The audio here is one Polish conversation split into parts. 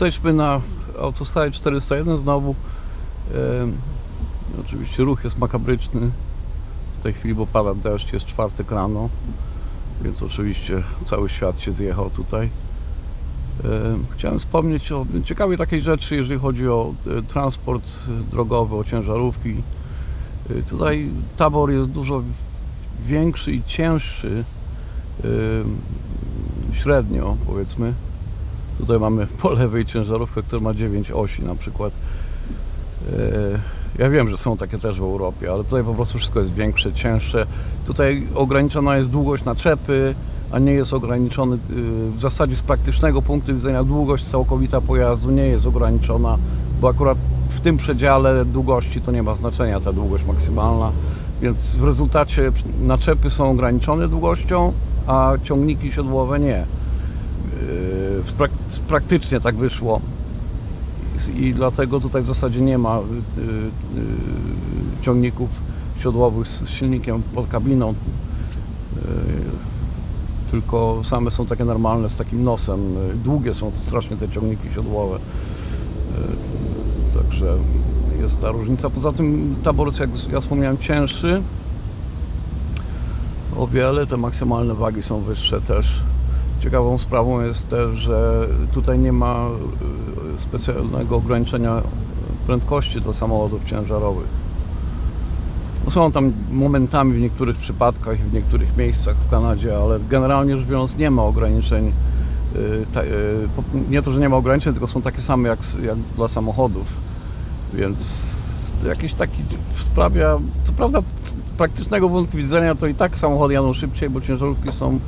Jesteśmy na autostradzie 401 znowu. Em, oczywiście ruch jest makabryczny. W tej chwili, bo pada deszcz, jest czwartek rano, więc oczywiście cały świat się zjechał tutaj. Em, Chciałem wspomnieć o ciekawej takiej rzeczy, jeżeli chodzi o e, transport e, drogowy, o ciężarówki. E, Tutaj tabor jest dużo większy i cięższy em, średnio, powiedzmy. Tutaj mamy po lewej ciężarówkę, która ma 9 osi na przykład. E, Ja wiem, że są takie też w Europie, ale tutaj po prostu wszystko jest większe, cięższe. Tutaj ograniczona jest długość naczepy, a nie jest ograniczony, y, w zasadzie z praktycznego punktu widzenia długość całkowita pojazdu nie jest ograniczona, bo akurat w tym przedziale długości to nie ma znaczenia ta długość maksymalna, więc w rezultacie naczepy są ograniczone długością, a ciągniki siodłowe nie. Yy, prak- praktycznie tak wyszło i dlatego tutaj w zasadzie nie ma yy, yy, ciągników siodłowych z silnikiem pod kabiną, tylko same są takie normalne z takim nosem. Długie są strasznie te ciągniki siodłowe. Także jest ta różnica. Poza tym tabor jest, jak ja wspomniałem, cięższy o wiele. Te maksymalne wagi są wyższe też. Ciekawą sprawą jest też, że tutaj nie ma y, specjalnego ograniczenia prędkości dla samochodów ciężarowych. No są tam momentami w niektórych przypadkach i w niektórych miejscach w Kanadzie, ale generalnie rzecz biorąc nie ma ograniczeń. y, y, Nie to, że nie ma ograniczeń, tylko są takie same jak, jak dla samochodów. Więc jakiś taki sprawia, co prawda praktycznego punktu widzenia to i tak samochody jadą szybciej, bo ciężarówki są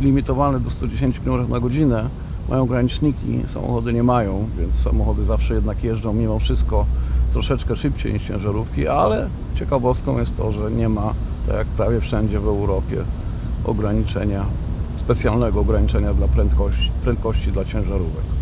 limitowane do 110 km na godzinę, mają graniczniki, samochody nie mają, więc samochody zawsze jednak jeżdżą mimo wszystko troszeczkę szybciej niż ciężarówki, ale ciekawostką jest to, że nie ma, tak jak prawie wszędzie w Europie, ograniczenia, specjalnego ograniczenia dla prędkości, prędkości dla ciężarówek.